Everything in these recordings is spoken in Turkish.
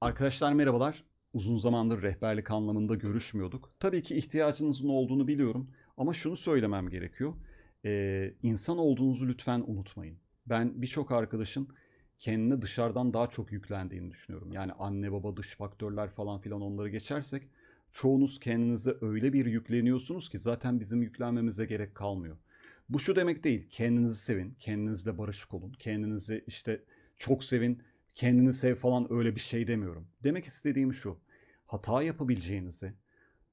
Arkadaşlar merhabalar. Uzun zamandır rehberlik anlamında görüşmüyorduk. Tabii ki ihtiyacınızın olduğunu biliyorum ama şunu söylemem gerekiyor. Ee, insan olduğunuzu lütfen unutmayın. Ben birçok arkadaşın kendine dışarıdan daha çok yüklendiğini düşünüyorum. Yani anne baba dış faktörler falan filan onları geçersek çoğunuz kendinize öyle bir yükleniyorsunuz ki zaten bizim yüklenmemize gerek kalmıyor. Bu şu demek değil. Kendinizi sevin, kendinizle barışık olun, kendinizi işte çok sevin, kendini sev falan öyle bir şey demiyorum. Demek istediğim şu. Hata yapabileceğinizi,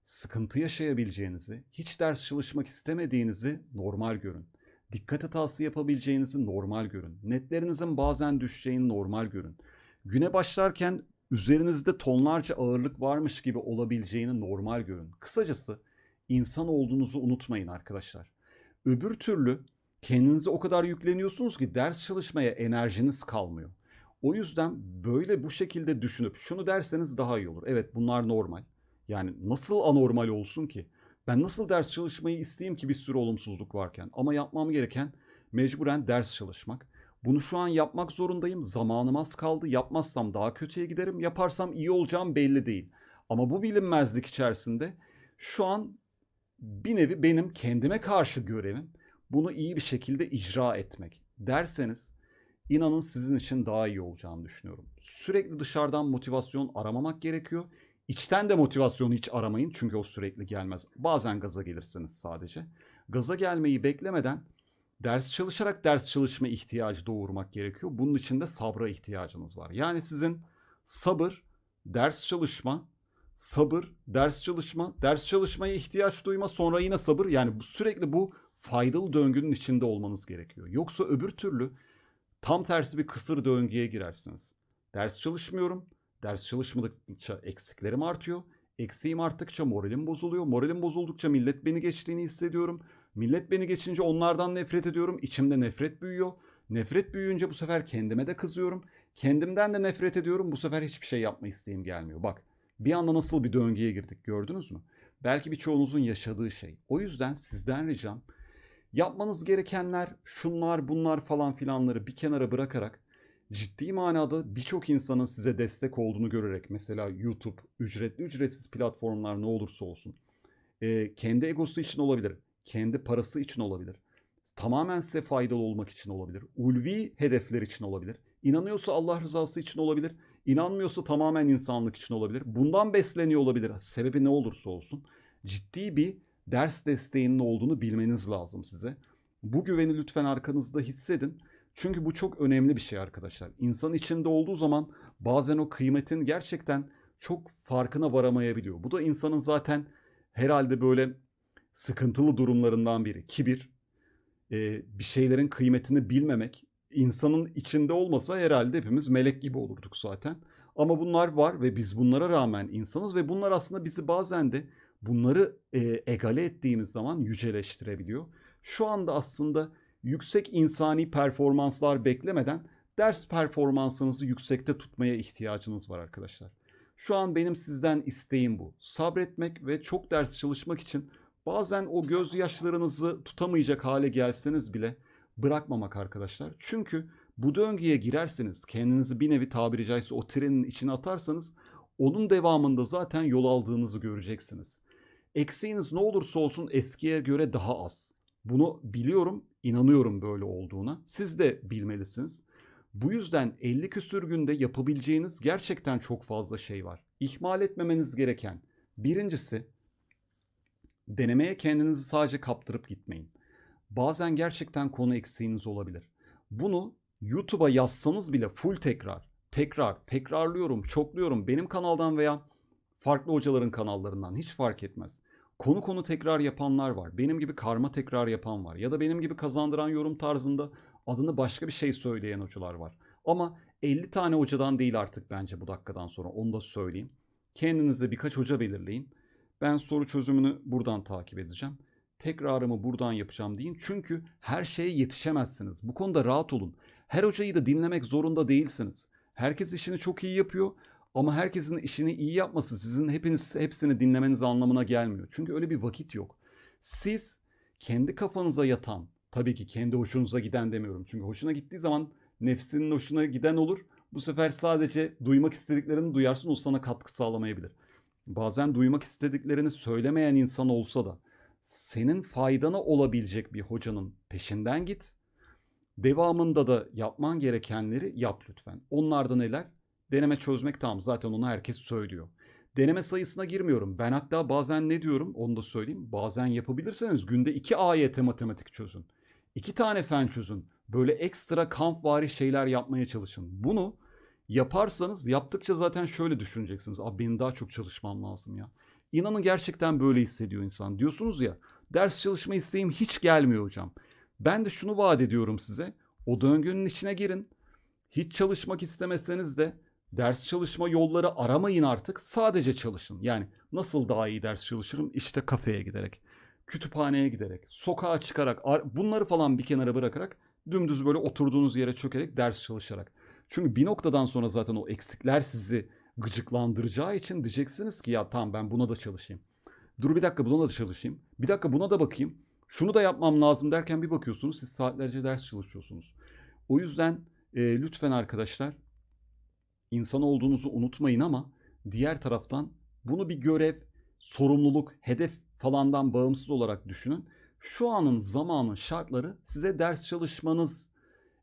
sıkıntı yaşayabileceğinizi, hiç ders çalışmak istemediğinizi normal görün. Dikkat hatası yapabileceğinizi normal görün. Netlerinizin bazen düşeceğini normal görün. Güne başlarken üzerinizde tonlarca ağırlık varmış gibi olabileceğini normal görün. Kısacası insan olduğunuzu unutmayın arkadaşlar. Öbür türlü kendinize o kadar yükleniyorsunuz ki ders çalışmaya enerjiniz kalmıyor. O yüzden böyle bu şekilde düşünüp şunu derseniz daha iyi olur. Evet bunlar normal. Yani nasıl anormal olsun ki? Ben nasıl ders çalışmayı isteyeyim ki bir sürü olumsuzluk varken? Ama yapmam gereken mecburen ders çalışmak. Bunu şu an yapmak zorundayım. Zamanım az kaldı. Yapmazsam daha kötüye giderim. Yaparsam iyi olacağım belli değil. Ama bu bilinmezlik içerisinde şu an bir nevi benim kendime karşı görevim bunu iyi bir şekilde icra etmek. Derseniz inanın sizin için daha iyi olacağını düşünüyorum. Sürekli dışarıdan motivasyon aramamak gerekiyor. İçten de motivasyonu hiç aramayın çünkü o sürekli gelmez. Bazen gaza gelirsiniz sadece. Gaza gelmeyi beklemeden ders çalışarak ders çalışma ihtiyacı doğurmak gerekiyor. Bunun için de sabra ihtiyacınız var. Yani sizin sabır, ders çalışma, sabır, ders çalışma, ders çalışmaya ihtiyaç duyma, sonra yine sabır. Yani sürekli bu faydalı döngünün içinde olmanız gerekiyor. Yoksa öbür türlü tam tersi bir kısır döngüye girersiniz. Ders çalışmıyorum. Ders çalışmadıkça eksiklerim artıyor. Eksiğim arttıkça moralim bozuluyor. Moralim bozuldukça millet beni geçtiğini hissediyorum. Millet beni geçince onlardan nefret ediyorum. İçimde nefret büyüyor. Nefret büyüyünce bu sefer kendime de kızıyorum. Kendimden de nefret ediyorum. Bu sefer hiçbir şey yapma isteğim gelmiyor. Bak bir anda nasıl bir döngüye girdik gördünüz mü? Belki birçoğunuzun yaşadığı şey. O yüzden sizden ricam yapmanız gerekenler şunlar bunlar falan filanları bir kenara bırakarak ciddi manada birçok insanın size destek olduğunu görerek mesela YouTube, ücretli ücretsiz platformlar ne olursa olsun e, kendi egosu için olabilir, kendi parası için olabilir, tamamen size faydalı olmak için olabilir, ulvi hedefler için olabilir, inanıyorsa Allah rızası için olabilir, inanmıyorsa tamamen insanlık için olabilir, bundan besleniyor olabilir, sebebi ne olursa olsun ciddi bir ders desteğinin olduğunu bilmeniz lazım size. Bu güveni lütfen arkanızda hissedin. Çünkü bu çok önemli bir şey arkadaşlar. İnsan içinde olduğu zaman bazen o kıymetin gerçekten çok farkına varamayabiliyor. Bu da insanın zaten herhalde böyle sıkıntılı durumlarından biri. Kibir, e, bir şeylerin kıymetini bilmemek. İnsanın içinde olmasa herhalde hepimiz melek gibi olurduk zaten. Ama bunlar var ve biz bunlara rağmen insanız ve bunlar aslında bizi bazen de bunları e, egale ettiğimiz zaman yüceleştirebiliyor. Şu anda aslında yüksek insani performanslar beklemeden ders performansınızı yüksekte tutmaya ihtiyacınız var arkadaşlar. Şu an benim sizden isteğim bu. Sabretmek ve çok ders çalışmak için bazen o gözyaşlarınızı tutamayacak hale gelseniz bile bırakmamak arkadaşlar. Çünkü bu döngüye girerseniz kendinizi bir nevi tabiri caizse o trenin içine atarsanız onun devamında zaten yol aldığınızı göreceksiniz. Eksiğiniz ne olursa olsun eskiye göre daha az. Bunu biliyorum, inanıyorum böyle olduğuna. Siz de bilmelisiniz. Bu yüzden 50 küsür günde yapabileceğiniz gerçekten çok fazla şey var. İhmal etmemeniz gereken birincisi denemeye kendinizi sadece kaptırıp gitmeyin. Bazen gerçekten konu eksiğiniz olabilir. Bunu YouTube'a yazsanız bile full tekrar, tekrar, tekrarlıyorum, çokluyorum. Benim kanaldan veya farklı hocaların kanallarından hiç fark etmez. Konu konu tekrar yapanlar var. Benim gibi karma tekrar yapan var. Ya da benim gibi kazandıran yorum tarzında adını başka bir şey söyleyen hocalar var. Ama 50 tane hocadan değil artık bence bu dakikadan sonra onu da söyleyeyim. Kendinize birkaç hoca belirleyin. Ben soru çözümünü buradan takip edeceğim. Tekrarımı buradan yapacağım deyin. Çünkü her şeye yetişemezsiniz. Bu konuda rahat olun. Her hocayı da dinlemek zorunda değilsiniz. Herkes işini çok iyi yapıyor ama herkesin işini iyi yapması sizin hepiniz hepsini dinlemeniz anlamına gelmiyor. Çünkü öyle bir vakit yok. Siz kendi kafanıza yatan, tabii ki kendi hoşunuza giden demiyorum. Çünkü hoşuna gittiği zaman nefsinin hoşuna giden olur. Bu sefer sadece duymak istediklerini duyarsın o sana katkı sağlamayabilir. Bazen duymak istediklerini söylemeyen insan olsa da senin faydana olabilecek bir hocanın peşinden git. Devamında da yapman gerekenleri yap lütfen. Onlar da neler? Deneme çözmek tamam zaten onu herkes söylüyor. Deneme sayısına girmiyorum. Ben hatta bazen ne diyorum onu da söyleyeyim. Bazen yapabilirseniz günde iki AYT matematik çözün. İki tane fen çözün. Böyle ekstra kampvari şeyler yapmaya çalışın. Bunu yaparsanız yaptıkça zaten şöyle düşüneceksiniz. Abi benim daha çok çalışmam lazım ya. İnanın gerçekten böyle hissediyor insan. Diyorsunuz ya ders çalışma isteğim hiç gelmiyor hocam. Ben de şunu vaat ediyorum size. O döngünün içine girin. Hiç çalışmak istemeseniz de ders çalışma yolları aramayın artık. Sadece çalışın. Yani nasıl daha iyi ders çalışırım? İşte kafeye giderek, kütüphaneye giderek, sokağa çıkarak, bunları falan bir kenara bırakarak dümdüz böyle oturduğunuz yere çökerek ders çalışarak. Çünkü bir noktadan sonra zaten o eksikler sizi gıcıklandıracağı için diyeceksiniz ki ya tamam ben buna da çalışayım. Dur bir dakika buna da çalışayım. Bir dakika buna da bakayım. Şunu da yapmam lazım derken bir bakıyorsunuz siz saatlerce ders çalışıyorsunuz. O yüzden e, lütfen arkadaşlar insan olduğunuzu unutmayın ama diğer taraftan bunu bir görev, sorumluluk, hedef falandan bağımsız olarak düşünün. Şu anın zamanın şartları size ders çalışmanız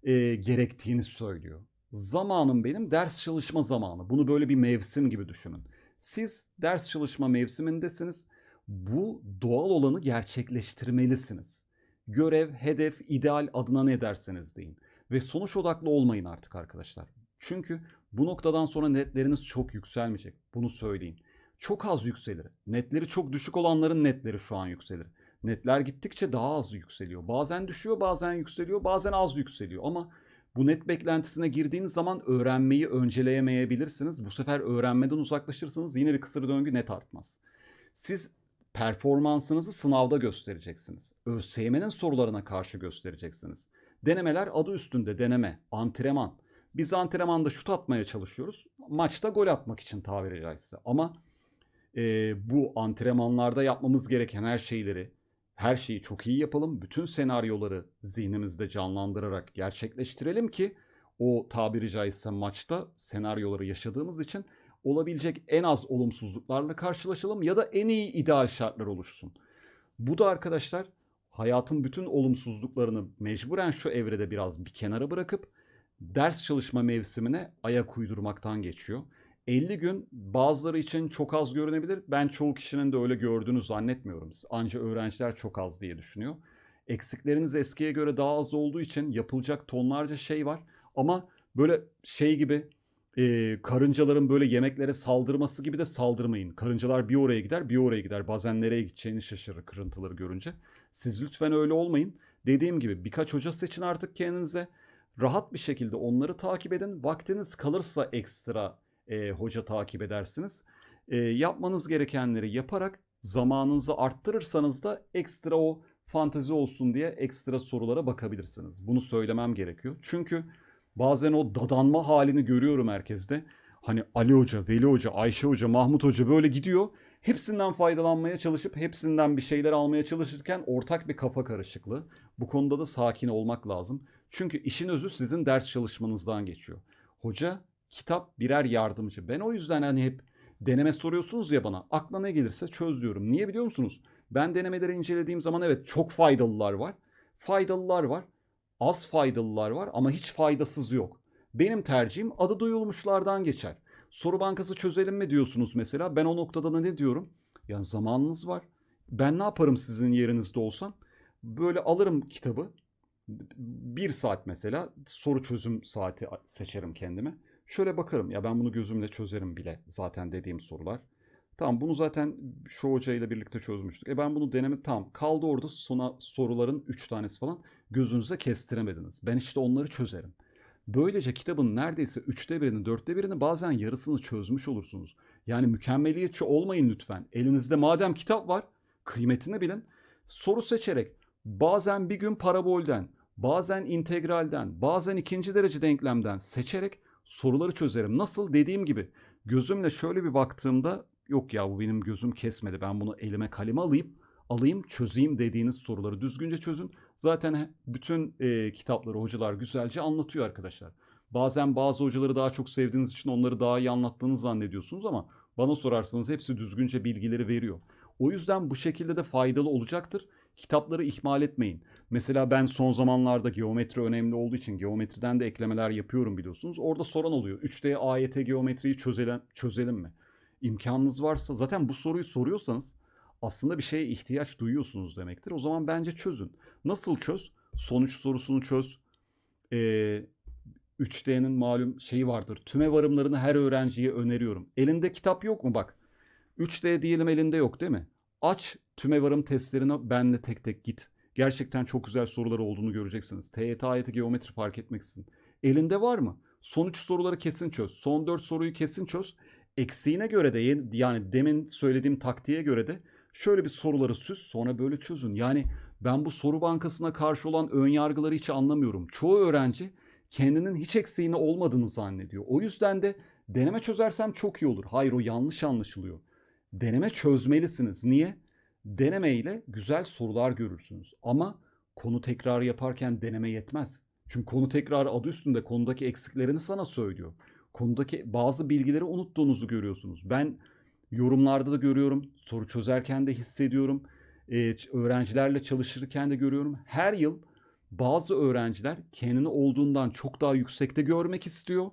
e, gerektiğini söylüyor. Zamanım benim ders çalışma zamanı. Bunu böyle bir mevsim gibi düşünün. Siz ders çalışma mevsimindesiniz. Bu doğal olanı gerçekleştirmelisiniz. Görev, hedef, ideal adına ne derseniz deyin. Ve sonuç odaklı olmayın artık arkadaşlar. Çünkü bu noktadan sonra netleriniz çok yükselmeyecek. Bunu söyleyin. Çok az yükselir. Netleri çok düşük olanların netleri şu an yükselir. Netler gittikçe daha az yükseliyor. Bazen düşüyor, bazen yükseliyor, bazen az yükseliyor. Ama bu net beklentisine girdiğiniz zaman öğrenmeyi önceleyemeyebilirsiniz. Bu sefer öğrenmeden uzaklaşırsınız. Yine bir kısır döngü net artmaz. Siz performansınızı sınavda göstereceksiniz. ÖSYM'nin sorularına karşı göstereceksiniz. Denemeler adı üstünde deneme, antrenman. Biz antrenmanda şut atmaya çalışıyoruz. Maçta gol atmak için tabiri caizse. Ama e, bu antrenmanlarda yapmamız gereken her şeyleri, her şeyi çok iyi yapalım. Bütün senaryoları zihnimizde canlandırarak gerçekleştirelim ki o tabiri caizse maçta senaryoları yaşadığımız için olabilecek en az olumsuzluklarla karşılaşalım ya da en iyi ideal şartlar oluşsun. Bu da arkadaşlar hayatın bütün olumsuzluklarını mecburen şu evrede biraz bir kenara bırakıp ders çalışma mevsimine ayak uydurmaktan geçiyor. 50 gün bazıları için çok az görünebilir. Ben çoğu kişinin de öyle gördüğünü zannetmiyorum. Anca öğrenciler çok az diye düşünüyor. Eksikleriniz eskiye göre daha az olduğu için yapılacak tonlarca şey var. Ama böyle şey gibi e, karıncaların böyle yemeklere saldırması gibi de saldırmayın. Karıncalar bir oraya gider bir oraya gider. Bazen nereye gideceğini şaşırır kırıntıları görünce. Siz lütfen öyle olmayın. Dediğim gibi birkaç hoca seçin artık kendinize. Rahat bir şekilde onları takip edin. Vaktiniz kalırsa ekstra e, hoca takip edersiniz. E, yapmanız gerekenleri yaparak zamanınızı arttırırsanız da ekstra o fantezi olsun diye ekstra sorulara bakabilirsiniz. Bunu söylemem gerekiyor. Çünkü bazen o dadanma halini görüyorum herkeste. Hani Ali Hoca, Veli Hoca, Ayşe Hoca, Mahmut Hoca böyle gidiyor. Hepsinden faydalanmaya çalışıp hepsinden bir şeyler almaya çalışırken ortak bir kafa karışıklığı. Bu konuda da sakin olmak lazım. Çünkü işin özü sizin ders çalışmanızdan geçiyor. Hoca kitap birer yardımcı. Ben o yüzden hani hep deneme soruyorsunuz ya bana. Akla ne gelirse çöz diyorum. Niye biliyor musunuz? Ben denemeleri incelediğim zaman evet çok faydalılar var. Faydalılar var. Az faydalılar var ama hiç faydasız yok. Benim tercihim adı duyulmuşlardan geçer. Soru bankası çözelim mi diyorsunuz mesela. Ben o noktada da ne diyorum? Yani zamanınız var. Ben ne yaparım sizin yerinizde olsam? Böyle alırım kitabı. Bir saat mesela soru çözüm saati seçerim kendime. Şöyle bakarım ya ben bunu gözümle çözerim bile zaten dediğim sorular. Tamam bunu zaten şu hocayla birlikte çözmüştük. E ben bunu deneme tamam kaldı orada sona soruların 3 tanesi falan gözünüze kestiremediniz. Ben işte onları çözerim. Böylece kitabın neredeyse üçte birini, dörtte birini bazen yarısını çözmüş olursunuz. Yani mükemmeliyetçi olmayın lütfen. Elinizde madem kitap var, kıymetini bilin. Soru seçerek bazen bir gün parabolden, bazen integralden, bazen ikinci derece denklemden seçerek soruları çözerim. Nasıl? Dediğim gibi gözümle şöyle bir baktığımda yok ya bu benim gözüm kesmedi. Ben bunu elime kaleme alayım, alayım çözeyim dediğiniz soruları düzgünce çözün. Zaten bütün e, kitapları hocalar güzelce anlatıyor arkadaşlar. Bazen bazı hocaları daha çok sevdiğiniz için onları daha iyi anlattığını zannediyorsunuz ama bana sorarsanız hepsi düzgünce bilgileri veriyor. O yüzden bu şekilde de faydalı olacaktır. Kitapları ihmal etmeyin. Mesela ben son zamanlarda geometri önemli olduğu için geometriden de eklemeler yapıyorum biliyorsunuz. Orada soran oluyor. 3D AYT geometriyi çözelim, çözelim mi? İmkanınız varsa zaten bu soruyu soruyorsanız aslında bir şeye ihtiyaç duyuyorsunuz demektir. O zaman bence çözün. Nasıl çöz? Sonuç sorusunu çöz. Ee, 3D'nin malum şeyi vardır. Tüme varımlarını her öğrenciye öneriyorum. Elinde kitap yok mu bak? 3D diyelim elinde yok değil mi? Aç tüme varım testlerine benle tek tek git. Gerçekten çok güzel sorular olduğunu göreceksiniz. TYT, AYT, geometri fark etmeksizin. Elinde var mı? Sonuç soruları kesin çöz. Son 4 soruyu kesin çöz. Eksiğine göre de yani demin söylediğim taktiğe göre de şöyle bir soruları süz sonra böyle çözün. Yani ben bu soru bankasına karşı olan ön yargıları hiç anlamıyorum. Çoğu öğrenci kendinin hiç eksiğini olmadığını zannediyor. O yüzden de deneme çözersem çok iyi olur. Hayır o yanlış anlaşılıyor. Deneme çözmelisiniz. Niye? Deneme ile güzel sorular görürsünüz. Ama konu tekrar yaparken deneme yetmez. Çünkü konu tekrar adı üstünde konudaki eksiklerini sana söylüyor. Konudaki bazı bilgileri unuttuğunuzu görüyorsunuz. Ben yorumlarda da görüyorum. Soru çözerken de hissediyorum. Ee, öğrencilerle çalışırken de görüyorum. Her yıl bazı öğrenciler kendini olduğundan çok daha yüksekte görmek istiyor.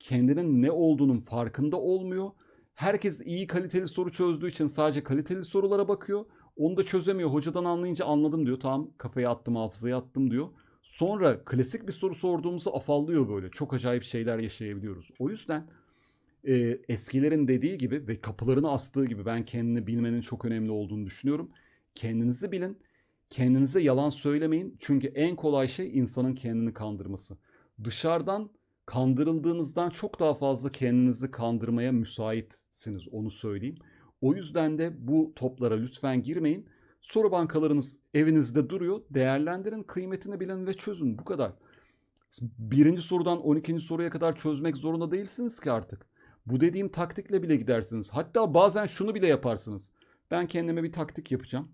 Kendinin ne olduğunun farkında olmuyor. Herkes iyi kaliteli soru çözdüğü için sadece kaliteli sorulara bakıyor. Onu da çözemiyor. Hocadan anlayınca anladım diyor. Tamam kafaya attım, hafızaya attım diyor. Sonra klasik bir soru sorduğumuzda afallıyor böyle. Çok acayip şeyler yaşayabiliyoruz. O yüzden e, eskilerin dediği gibi ve kapılarını astığı gibi ben kendini bilmenin çok önemli olduğunu düşünüyorum. Kendinizi bilin. Kendinize yalan söylemeyin. Çünkü en kolay şey insanın kendini kandırması. Dışarıdan kandırıldığınızdan çok daha fazla kendinizi kandırmaya müsaitsiniz onu söyleyeyim. O yüzden de bu toplara lütfen girmeyin. Soru bankalarınız evinizde duruyor. Değerlendirin, kıymetini bilin ve çözün. Bu kadar. Birinci sorudan 12. soruya kadar çözmek zorunda değilsiniz ki artık. Bu dediğim taktikle bile gidersiniz. Hatta bazen şunu bile yaparsınız. Ben kendime bir taktik yapacağım.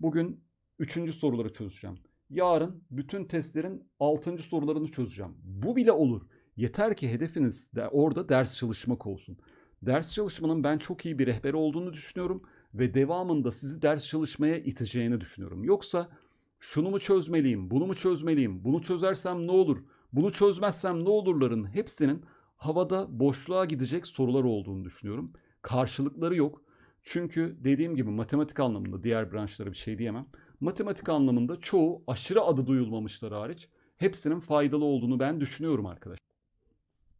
Bugün 3. soruları çözeceğim. Yarın bütün testlerin 6. sorularını çözeceğim. Bu bile olur. Yeter ki hedefiniz de orada ders çalışmak olsun. Ders çalışmanın ben çok iyi bir rehber olduğunu düşünüyorum ve devamında sizi ders çalışmaya iteceğini düşünüyorum. Yoksa şunu mu çözmeliyim, bunu mu çözmeliyim, bunu çözersem ne olur, bunu çözmezsem ne olurların hepsinin havada boşluğa gidecek sorular olduğunu düşünüyorum. Karşılıkları yok. Çünkü dediğim gibi matematik anlamında diğer branşlara bir şey diyemem. Matematik anlamında çoğu aşırı adı duyulmamışlar hariç hepsinin faydalı olduğunu ben düşünüyorum arkadaşlar.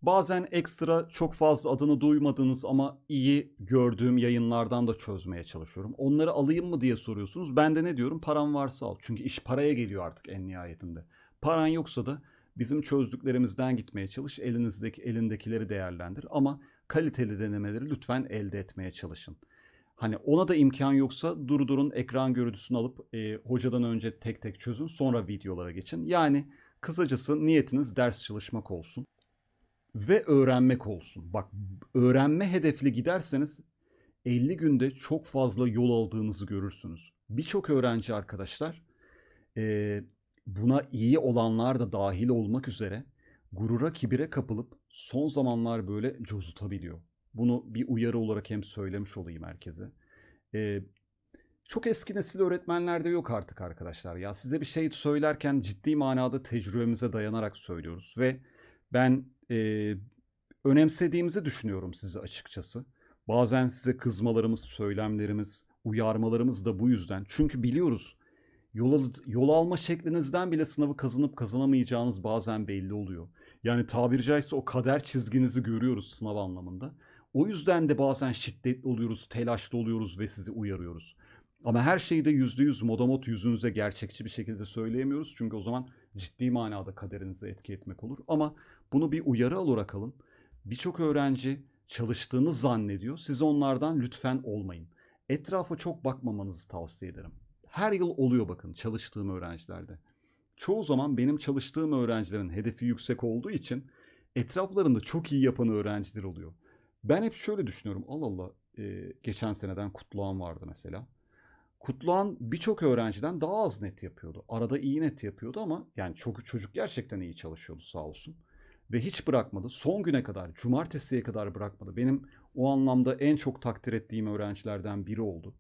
Bazen ekstra çok fazla adını duymadığınız ama iyi gördüğüm yayınlardan da çözmeye çalışıyorum. Onları alayım mı diye soruyorsunuz. Ben de ne diyorum? Paran varsa al. Çünkü iş paraya geliyor artık en nihayetinde. Paran yoksa da bizim çözdüklerimizden gitmeye çalış. Elinizdeki elindekileri değerlendir ama kaliteli denemeleri lütfen elde etmeye çalışın. Hani ona da imkan yoksa durdurun ekran görüntüsünü alıp e, hocadan önce tek tek çözün sonra videolara geçin. Yani kısacası niyetiniz ders çalışmak olsun ve öğrenmek olsun. Bak öğrenme hedefli giderseniz 50 günde çok fazla yol aldığınızı görürsünüz. Birçok öğrenci arkadaşlar e, buna iyi olanlar da dahil olmak üzere gurura kibire kapılıp son zamanlar böyle cozutabiliyor. Bunu bir uyarı olarak hem söylemiş olayım herkese. E, çok eski nesil öğretmenlerde yok artık arkadaşlar. Ya size bir şey söylerken ciddi manada tecrübemize dayanarak söylüyoruz ve ben e, önemsediğimizi düşünüyorum size açıkçası. Bazen size kızmalarımız, söylemlerimiz, uyarmalarımız da bu yüzden. Çünkü biliyoruz yol, yol alma şeklinizden bile sınavı kazanıp kazanamayacağınız bazen belli oluyor. Yani tabiri caizse o kader çizginizi görüyoruz sınav anlamında. O yüzden de bazen şiddetli oluyoruz, telaşlı oluyoruz ve sizi uyarıyoruz. Ama her şeyi de yüzde yüz modamot yüzünüze gerçekçi bir şekilde söyleyemiyoruz. Çünkü o zaman ciddi manada kaderinize etki etmek olur. Ama bunu bir uyarı olarak alın. Birçok öğrenci çalıştığını zannediyor. Siz onlardan lütfen olmayın. Etrafa çok bakmamanızı tavsiye ederim. Her yıl oluyor bakın çalıştığım öğrencilerde. Çoğu zaman benim çalıştığım öğrencilerin hedefi yüksek olduğu için etraflarında çok iyi yapan öğrenciler oluyor. Ben hep şöyle düşünüyorum. Allah Allah e, geçen seneden Kutluğan vardı mesela. Kutluğan birçok öğrenciden daha az net yapıyordu. Arada iyi net yapıyordu ama yani çok çocuk gerçekten iyi çalışıyordu sağ olsun. ve hiç bırakmadı. Son güne kadar, cumartesiye kadar bırakmadı. Benim o anlamda en çok takdir ettiğim öğrencilerden biri oldu.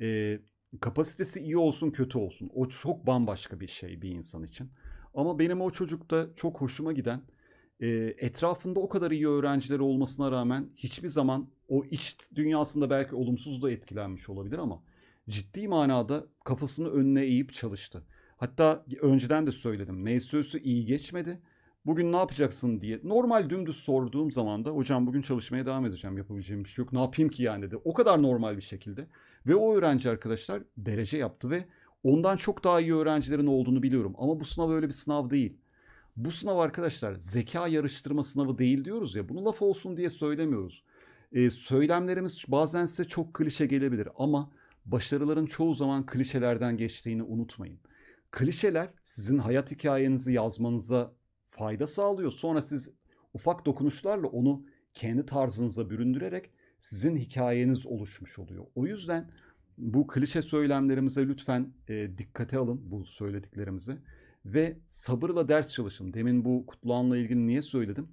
Ee, kapasitesi iyi olsun kötü olsun. O çok bambaşka bir şey bir insan için. Ama benim o çocukta çok hoşuma giden e, etrafında o kadar iyi öğrencileri olmasına rağmen hiçbir zaman o iç dünyasında belki olumsuz da etkilenmiş olabilir ama ciddi manada kafasını önüne eğip çalıştı. Hatta önceden de söyledim. MSÖ'sü iyi geçmedi. Bugün ne yapacaksın diye. Normal dümdüz sorduğum zaman da hocam bugün çalışmaya devam edeceğim. Yapabileceğim bir şey yok. Ne yapayım ki yani dedi. O kadar normal bir şekilde. Ve o öğrenci arkadaşlar derece yaptı ve ondan çok daha iyi öğrencilerin olduğunu biliyorum. Ama bu sınav öyle bir sınav değil. Bu sınav arkadaşlar zeka yarıştırma sınavı değil diyoruz ya. Bunu laf olsun diye söylemiyoruz. Ee, söylemlerimiz bazen size çok klişe gelebilir ama başarıların çoğu zaman klişelerden geçtiğini unutmayın. Klişeler sizin hayat hikayenizi yazmanıza fayda sağlıyor. Sonra siz ufak dokunuşlarla onu kendi tarzınıza büründürerek sizin hikayeniz oluşmuş oluyor. O yüzden bu klişe söylemlerimize lütfen e, dikkate alın bu söylediklerimizi ve sabırla ders çalışın. Demin bu Kutluhan'la ilgili niye söyledim?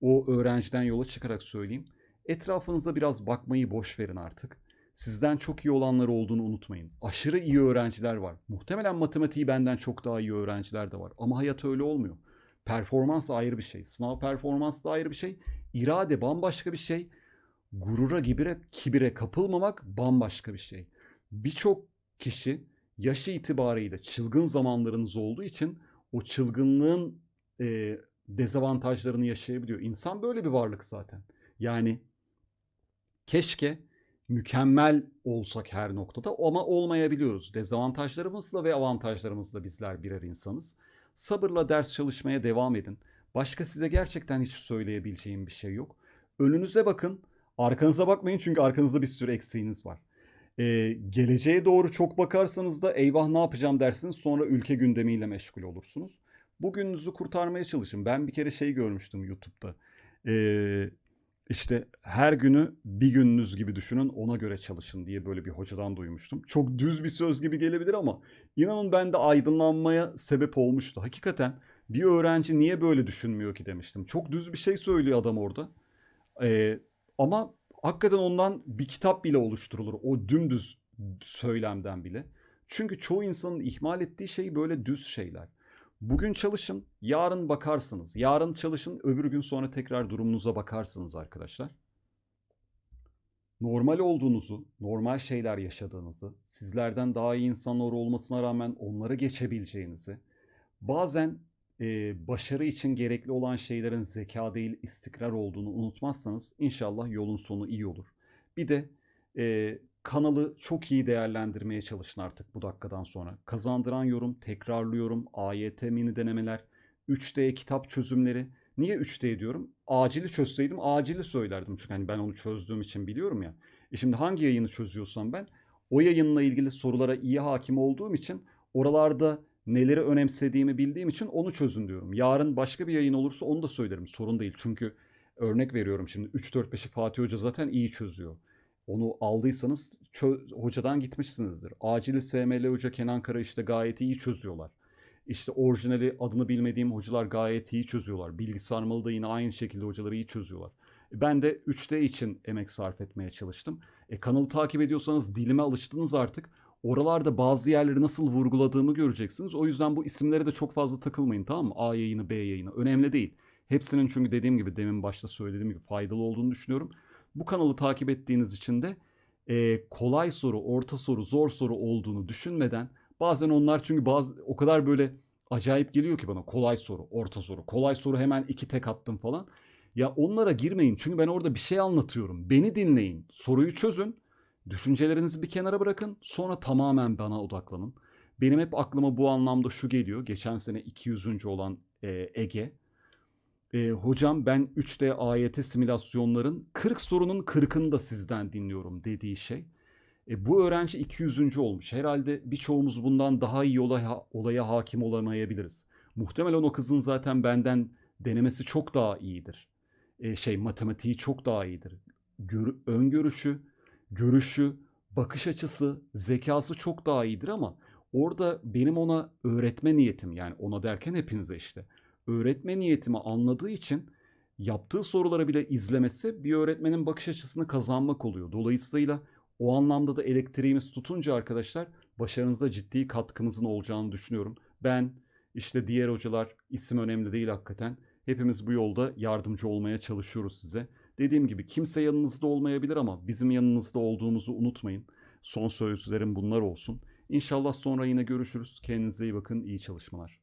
O öğrenciden yola çıkarak söyleyeyim. Etrafınıza biraz bakmayı boş verin artık. Sizden çok iyi olanlar olduğunu unutmayın. Aşırı iyi öğrenciler var. Muhtemelen matematiği benden çok daha iyi öğrenciler de var. Ama hayat öyle olmuyor. Performans ayrı bir şey. Sınav performansı da ayrı bir şey. İrade bambaşka bir şey. Gurura, gibire, kibire kapılmamak bambaşka bir şey. Birçok kişi yaşı itibarıyla çılgın zamanlarınız olduğu için o çılgınlığın e, dezavantajlarını yaşayabiliyor. İnsan böyle bir varlık zaten. Yani keşke mükemmel olsak her noktada ama olmayabiliyoruz. Dezavantajlarımızla ve avantajlarımızla bizler birer insanız. Sabırla ders çalışmaya devam edin. Başka size gerçekten hiç söyleyebileceğim bir şey yok. Önünüze bakın. Arkanıza bakmayın çünkü arkanızda bir sürü eksiğiniz var. Ee, geleceğe doğru çok bakarsanız da eyvah ne yapacağım dersiniz sonra ülke gündemiyle meşgul olursunuz. Bugününüzü kurtarmaya çalışın. Ben bir kere şey görmüştüm YouTube'da. Ee, işte her günü bir gününüz gibi düşünün ona göre çalışın diye böyle bir hocadan duymuştum. Çok düz bir söz gibi gelebilir ama inanın ben de aydınlanmaya sebep olmuştu. Hakikaten bir öğrenci niye böyle düşünmüyor ki demiştim. Çok düz bir şey söylüyor adam orada. Ee, ama hakikaten ondan bir kitap bile oluşturulur. O dümdüz söylemden bile. Çünkü çoğu insanın ihmal ettiği şey böyle düz şeyler. Bugün çalışın, yarın bakarsınız. Yarın çalışın, öbür gün sonra tekrar durumunuza bakarsınız arkadaşlar. Normal olduğunuzu, normal şeyler yaşadığınızı, sizlerden daha iyi insanlar olmasına rağmen onları geçebileceğinizi, bazen e, başarı için gerekli olan şeylerin zeka değil istikrar olduğunu unutmazsanız inşallah yolun sonu iyi olur. Bir de e, kanalı çok iyi değerlendirmeye çalışın artık bu dakikadan sonra. Kazandıran yorum, tekrarlıyorum, AYT mini denemeler, 3D kitap çözümleri. Niye 3D diyorum? Acili çözseydim acili söylerdim. Çünkü hani ben onu çözdüğüm için biliyorum ya. E şimdi hangi yayını çözüyorsam ben o yayınla ilgili sorulara iyi hakim olduğum için oralarda neleri önemsediğimi bildiğim için onu çözün diyorum. Yarın başka bir yayın olursa onu da söylerim. Sorun değil. Çünkü örnek veriyorum şimdi 3-4-5'i Fatih Hoca zaten iyi çözüyor. Onu aldıysanız hocadan gitmişsinizdir. Acili SML Hoca Kenan Kara işte gayet iyi çözüyorlar. İşte orijinali adını bilmediğim hocalar gayet iyi çözüyorlar. Bilgi sarmalı da yine aynı şekilde hocaları iyi çözüyorlar. E, ben de 3D için emek sarf etmeye çalıştım. E, kanalı takip ediyorsanız dilime alıştınız artık. Oralarda bazı yerleri nasıl vurguladığımı göreceksiniz. O yüzden bu isimlere de çok fazla takılmayın tamam mı? A yayını, B yayını. Önemli değil. Hepsinin çünkü dediğim gibi demin başta söylediğim gibi faydalı olduğunu düşünüyorum. Bu kanalı takip ettiğiniz için de e, kolay soru, orta soru, zor soru olduğunu düşünmeden bazen onlar çünkü bazı o kadar böyle acayip geliyor ki bana kolay soru, orta soru, kolay soru hemen iki tek attım falan. Ya onlara girmeyin çünkü ben orada bir şey anlatıyorum. Beni dinleyin, soruyu çözün, düşüncelerinizi bir kenara bırakın, sonra tamamen bana odaklanın. Benim hep aklıma bu anlamda şu geliyor. Geçen sene 200. olan e, Ege e, hocam ben 3D AYT simülasyonların 40 sorunun 40'ını da sizden dinliyorum dediği şey. E, bu öğrenci 200. olmuş. Herhalde birçoğumuz bundan daha iyi olaya, olaya hakim olamayabiliriz. Muhtemelen o kızın zaten benden denemesi çok daha iyidir. E, şey matematiği çok daha iyidir. Gör, öngörüşü, görüşü, bakış açısı, zekası çok daha iyidir ama orada benim ona öğretme niyetim yani ona derken hepinize işte öğretme niyetimi anladığı için yaptığı soruları bile izlemesi bir öğretmenin bakış açısını kazanmak oluyor. Dolayısıyla o anlamda da elektriğimiz tutunca arkadaşlar başarınıza ciddi katkımızın olacağını düşünüyorum. Ben işte diğer hocalar isim önemli değil hakikaten. Hepimiz bu yolda yardımcı olmaya çalışıyoruz size. Dediğim gibi kimse yanınızda olmayabilir ama bizim yanınızda olduğumuzu unutmayın. Son sözlerim bunlar olsun. İnşallah sonra yine görüşürüz. Kendinize iyi bakın. İyi çalışmalar.